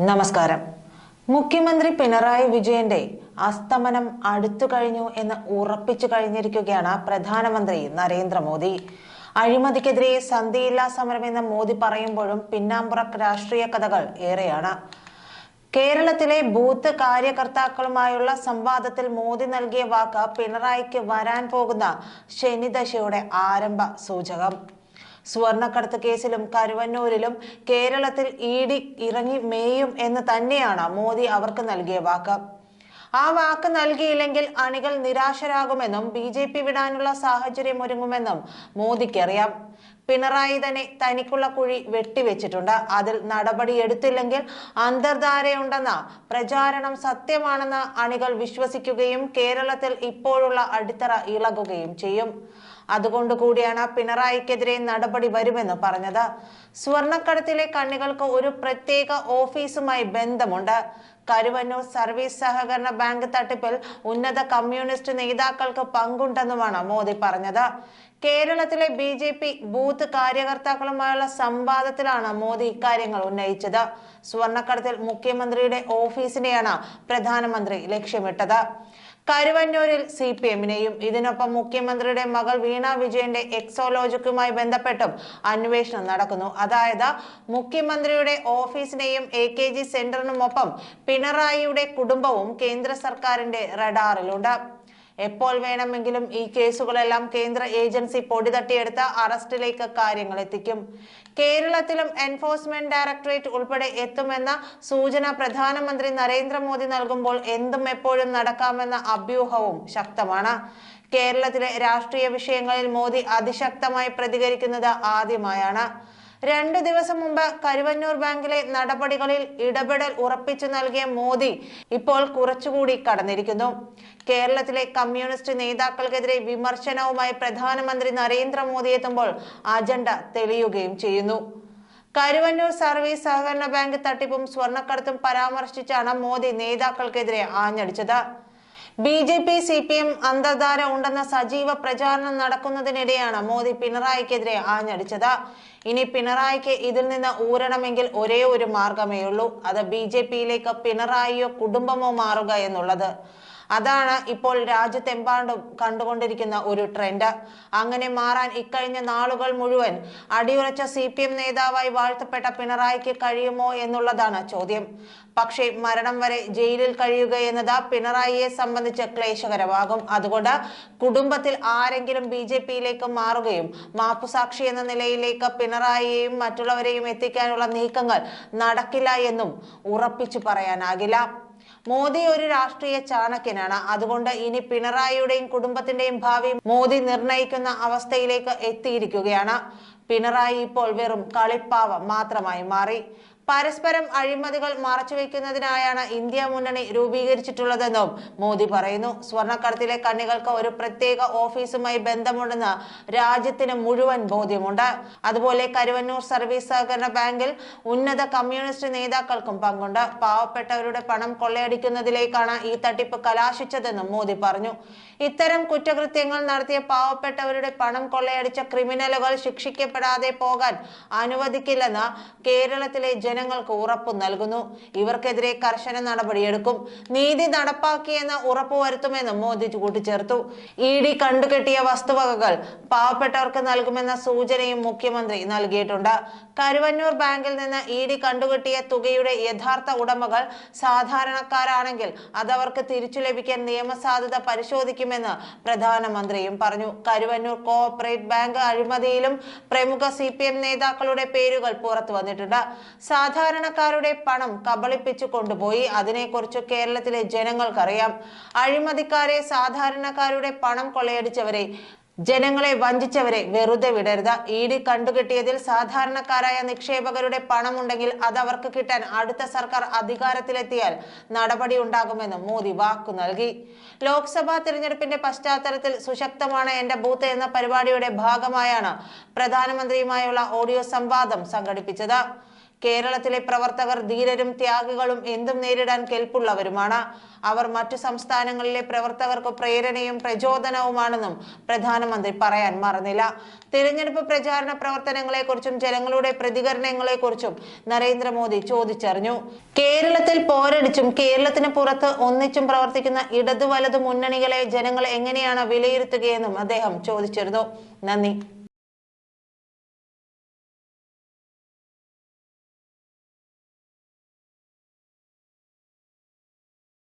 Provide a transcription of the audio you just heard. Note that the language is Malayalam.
നമസ്കാരം. മുഖ്യമന്ത്രി പിണറായി വിജയന്റെ അസ്തമനം അടുത്തു കഴിഞ്ഞു എന്ന് ഉറപ്പിച്ചു കഴിഞ്ഞിരിക്കുകയാണ് പ്രധാനമന്ത്രി നരേന്ദ്രമോദി. അഴിമതിക്കെതിരെ സന്ധിയില്ലാ സമരമെന്ന് മോദി പറയുമ്പോഴും പിന്നാമ്പുറ രാഷ്ട്രീയ കഥകൾ ഏറെയാണ്. കേരളത്തിലെ ബൂത്ത് കാര്യകർത്താക്കളുമായുള്ള സംവാദത്തിൽ മോദി നൽകിയ വാക്ക് പിണറായിക്ക് വരാൻ പോകുന്ന ശനിദശയുടെ ആരംഭ സൂചകം. സ്വർണക്കടത്ത് കേസിലും കരുവന്നൂരിലും കേരളത്തിൽ ഇ ഡി ഇറങ്ങി മേയും എന്ന് തന്നെയാണ് മോദി അവർക്ക് നൽകിയ വാക്ക്. ആ വാക്ക് നൽകിയില്ലെങ്കിൽ അണികൾ നിരാശരാകുമെന്നും ബി ജെ പി വിടാനുള്ള സാഹചര്യം ഒരുങ്ങുമെന്നും മോദിക്കറിയാം പിണറായി തന്നെ തനിക്കുള്ള കുഴി വെട്ടിവെച്ചിട്ടുണ്ട്. അതിൽ നടപടിയെടുത്തില്ലെങ്കിൽ അന്തർധാരയുണ്ടെന്ന പ്രചാരണം സത്യമാണെന്ന് അണികൾ വിശ്വസിക്കുകയും കേരളത്തിൽ ഇപ്പോഴുള്ള അടിത്തറ ഇളകുകയും ചെയ്യും. അതുകൊണ്ട് കൂടിയാണ് പിണറായിക്കെതിരെ നടപടി വരുമെന്ന് പറഞ്ഞത്. സ്വർണക്കടത്തിലെ കണ്ണികൾക്ക് ഒരു പ്രത്യേക ഓഫീസുമായി ബന്ധമുണ്ട്. കരുവന്നൂർ സർവീസ് സഹകരണ ബാങ്ക് തട്ടിപ്പിൽ ഉന്നത കമ്മ്യൂണിസ്റ്റ് നേതാക്കൾക്ക് പങ്കുണ്ടെന്നുമാണ് മോദി പറഞ്ഞത്. കേരളത്തിലെ ബി ജെ പി ബൂത്ത് കാര്യകർത്താക്കളുമായുള്ള സംവാദത്തിലാണ് മോദി ഇക്കാര്യങ്ങൾ ഉന്നയിച്ചത്. സ്വർണക്കടത്തിൽ മുഖ്യമന്ത്രിയുടെ ഓഫീസിനെയാണ് പ്രധാനമന്ത്രി ലക്ഷ്യമിട്ടത്. കരുവന്നൂരിൽ സി പി എമ്മിനെയും ഇതിനൊപ്പം മുഖ്യമന്ത്രിയുടെ മകൾ വീണ വിജയന്റെ എക്സോലോജിക്കുമായി ബന്ധപ്പെട്ടും അന്വേഷണം നടക്കുന്നു. അതായത് മുഖ്യമന്ത്രിയുടെ ഓഫീസിനെയും എ കെ ജി സെന്ററിനുമൊപ്പം പിണറായിയുടെ കുടുംബവും കേന്ദ്ര സർക്കാരിന്റെ റഡാറിലുണ്ട്. എപ്പോൾ വേണമെങ്കിലും ഈ കേസുകളെല്ലാം കേന്ദ്ര ഏജൻസി പൊടി തട്ടിയെടുത്ത് അറസ്റ്റിലേക്ക് കാര്യങ്ങൾ എത്തിക്കും. കേരളത്തിലും എൻഫോഴ്സ്മെന്റ് ഡയറക്ടറേറ്റ് ഉൾപ്പെടെ എത്തുമെന്ന സൂചന പ്രധാനമന്ത്രി നരേന്ദ്രമോദി നൽകുമ്പോൾ എന്തും എപ്പോഴും നടക്കാമെന്ന അഭ്യൂഹവും ശക്തമാണ്. കേരളത്തിലെ രാഷ്ട്രീയ വിഷയങ്ങളിൽ മോദി അതിശക്തമായി പ്രതികരിക്കുന്നത് ആദ്യമായാണ്. രണ്ടു ദിവസം മുമ്പ് കരുവന്നൂർ ബാങ്കിലെ നടപടികളിൽ ഇടപെടൽ ഉറപ്പിച്ചു നൽകിയ മോദി ഇപ്പോൾ കുറച്ചുകൂടി കടന്നിരിക്കുന്നു. കേരളത്തിലെ കമ്മ്യൂണിസ്റ്റ് നേതാക്കൾക്കെതിരെ വിമർശനവുമായി പ്രധാനമന്ത്രി നരേന്ദ്രമോദി എത്തുമ്പോൾ അജണ്ട തെളിയുകയും ചെയ്യുന്നു. കരുവന്നൂർ സർവീസ് സഹകരണ ബാങ്ക് തട്ടിപ്പും സ്വർണക്കടത്തും പരാമർശിച്ചാണ് മോദി നേതാക്കൾക്കെതിരെ ആഞ്ഞടിച്ചത്. B J P C P M അന്തർധാര ഉണ്ടെന്ന സജീവ പ്രചാരണം നടക്കുന്നതിനിടെയാണ് മോദി പിണറായിക്കെതിരെ ആഞ്ഞടിച്ചത്. ഇനി പിണറായിക്ക് ഇതിൽ നിന്ന് ഊരണമെങ്കിൽ ഒരേ ഒരു മാർഗമേ ഉള്ളൂ അത് ബി ജെ പിയിലേക്ക് പിണറായിയോ കുടുംബമോ മാറുക എന്നുള്ളത്. അതാണ് ഇപ്പോൾ രാജ്യത്തെമ്പാടും കണ്ടുകൊണ്ടിരിക്കുന്ന ഒരു ട്രെൻഡ്. അങ്ങനെ മാറാൻ ഇക്കഴിഞ്ഞ നാളുകൾ മുഴുവൻ അടിയുറച്ച സി പി എം നേതാവായി വാഴ്ത്തപ്പെട്ട പിണറായിക്ക് കഴിയുമോ എന്നുള്ളതാണ് ചോദ്യം. പക്ഷേ മരണം വരെ ജയിലിൽ കഴിയുക എന്നത് പിണറായിയെ സംബന്ധിച്ച് ക്ലേശകരമാകും. അതുകൊണ്ട് കുടുംബത്തിൽ ആരെങ്കിലും ബി ജെ പിയിലേക്ക് മാറുകയും മാപ്പുസാക്ഷി എന്ന നിലയിലേക്ക് പിണറായിയെയും മറ്റുള്ളവരെയും എത്തിക്കാനുള്ള നീക്കങ്ങൾ നടക്കില്ല എന്നും ഉറപ്പിച്ചു പറയാനാകില്ല. മോദി ഒരു രാഷ്ട്രീയ ചാണക്യനാണ്. അതുകൊണ്ട് ഇനി പിണറായിയുടെയും കുടുംബത്തിന്റെയും ഭാവി മോദി നിർണയിക്കുന്ന അവസ്ഥയിലേക്ക് എത്തിയിരിക്കുകയാണ്. പിണറായി ഇപ്പോൾ വെറും കളിപ്പാവ മാത്രമായി മാറി. പരസ്പരം അഴിമതികൾ മറച്ചുവെക്കുന്നതിനായാണ് ഇന്ത്യ മുന്നണി രൂപീകരിച്ചിട്ടുള്ളതെന്നും മോദി പറയുന്നു. സ്വർണക്കടത്തിലെ കണ്ണികൾക്ക് ഒരു പ്രത്യേക ഓഫീസുമായി ബന്ധമുണ്ടെന്ന് രാജ്യത്തിന് മുഴുവൻ ബോധ്യമുണ്ട്. അതുപോലെ കരുവന്നൂർ സർവീസ് സഹകരണ ബാങ്കിൽ ഉന്നത കമ്മ്യൂണിസ്റ്റ് നേതാക്കൾക്കും പങ്കുണ്ട്. പാവപ്പെട്ടവരുടെ പണം കൊള്ളയടിക്കുന്നതിലേക്കാണ് ഈ തട്ടിപ്പ് കലാശിച്ചതെന്നും മോദി പറഞ്ഞു. ഇത്തരം കുറ്റകൃത്യങ്ങൾ നടത്തിയ പാവപ്പെട്ടവരുടെ പണം കൊള്ളയടിച്ച ക്രിമിനലുകൾ ശിക്ഷിക്കപ്പെടാതെ പോകാൻ അനുവദിക്കില്ലെന്ന് കേരളത്തിലെ ജനങ്ങൾക്ക് ഉറപ്പ് നൽകുന്നു. ഇവർക്കെതിരെ കർശന നടപടിയെടുക്കും. നീതി നടപ്പാക്കിയെന്ന് ഉറപ്പുവരുത്തുമെന്നും മോദി കൂട്ടിച്ചേർത്തു ഇ ഡി കണ്ടുകെട്ടിയ വസ്തുവകകൾ പാവപ്പെട്ടവർക്ക് നൽകുമെന്ന സൂചനയും മുഖ്യമന്ത്രി നൽകിയിട്ടുണ്ട്. കരുവന്നൂർ ബാങ്കിൽ നിന്ന് ഇ ഡി കണ്ടുകെട്ടിയ തുകയുടെ യഥാർത്ഥ ഉടമകൾ സാധാരണക്കാരാണെങ്കിൽ അത് അവർക്ക് തിരിച്ചു ലഭിക്കാൻ നിയമസാധുത പരിശോധിക്കുമെന്ന് പ്രധാനമന്ത്രിയും പറഞ്ഞു. കരുവന്നൂർ കോഓപ്പറേറ്റ് ബാങ്ക് അഴിമതിയിലും പ്രമുഖ സി നേതാക്കളുടെ പേരുകൾ പുറത്തു വന്നിട്ടുണ്ട്. സാധാരണക്കാരുടെ പണം കബളിപ്പിച്ചു കൊണ്ടുപോയി. അതിനെക്കുറിച്ച് കേരളത്തിലെ ജനങ്ങൾക്കറിയാം. അഴിമതിക്കാരെ സാധാരണക്കാരുടെ പണം കൊള്ളയടിച്ചവരെ ജനങ്ങളെ വഞ്ചിച്ചവരെ വെറുതെ വിടരുത്. ഇ ഡി കണ്ടുകിട്ടിയതിൽ സാധാരണക്കാരായ നിക്ഷേപകരുടെ പണമുണ്ടെങ്കിൽ അത് അവർക്ക് കിട്ടാൻ അടുത്ത സർക്കാർ അധികാരത്തിലെത്തിയാൽ നടപടി ഉണ്ടാകുമെന്നും മോദി വാക്കു നൽകി. ലോക്സഭാ തിരഞ്ഞെടുപ്പിന്റെ പശ്ചാത്തലത്തിൽ സുശക്തമാണ് എന്റെ ബൂത്ത് എന്ന പരിപാടിയുടെ ഭാഗമായാണ് പ്രധാനമന്ത്രിയുമായുള്ള ഓഡിയോ സംവാദം സംഘടിപ്പിച്ചത്. കേരളത്തിലെ പ്രവർത്തകർ ധീരരും ത്യാഗികളും എന്തും നേരിടാൻ കെൽപ്പുള്ളവരുമാണ്. അവർ മറ്റു സംസ്ഥാനങ്ങളിലെ പ്രവർത്തകർക്ക് പ്രേരണയും പ്രചോദനവുമാണെന്നും പ്രധാനമന്ത്രി പറയാൻ മറന്നില്ല. തിരഞ്ഞെടുപ്പ് പ്രചാരണ പ്രവർത്തനങ്ങളെക്കുറിച്ചും ജനങ്ങളുടെ പ്രതികരണങ്ങളെക്കുറിച്ചും നരേന്ദ്രമോദി ചോദിച്ചറിഞ്ഞു. കേരളത്തിൽ പോരടിച്ചും കേരളത്തിന് പുറത്ത് ഒന്നിച്ചും പ്രവർത്തിക്കുന്ന ഇടതു വലതു മുന്നണികളെ ജനങ്ങൾ എങ്ങനെയാണ് വിലയിരുത്തുകയെന്നും അദ്ദേഹം ചോദിച്ചിരുന്നു. നന്ദി.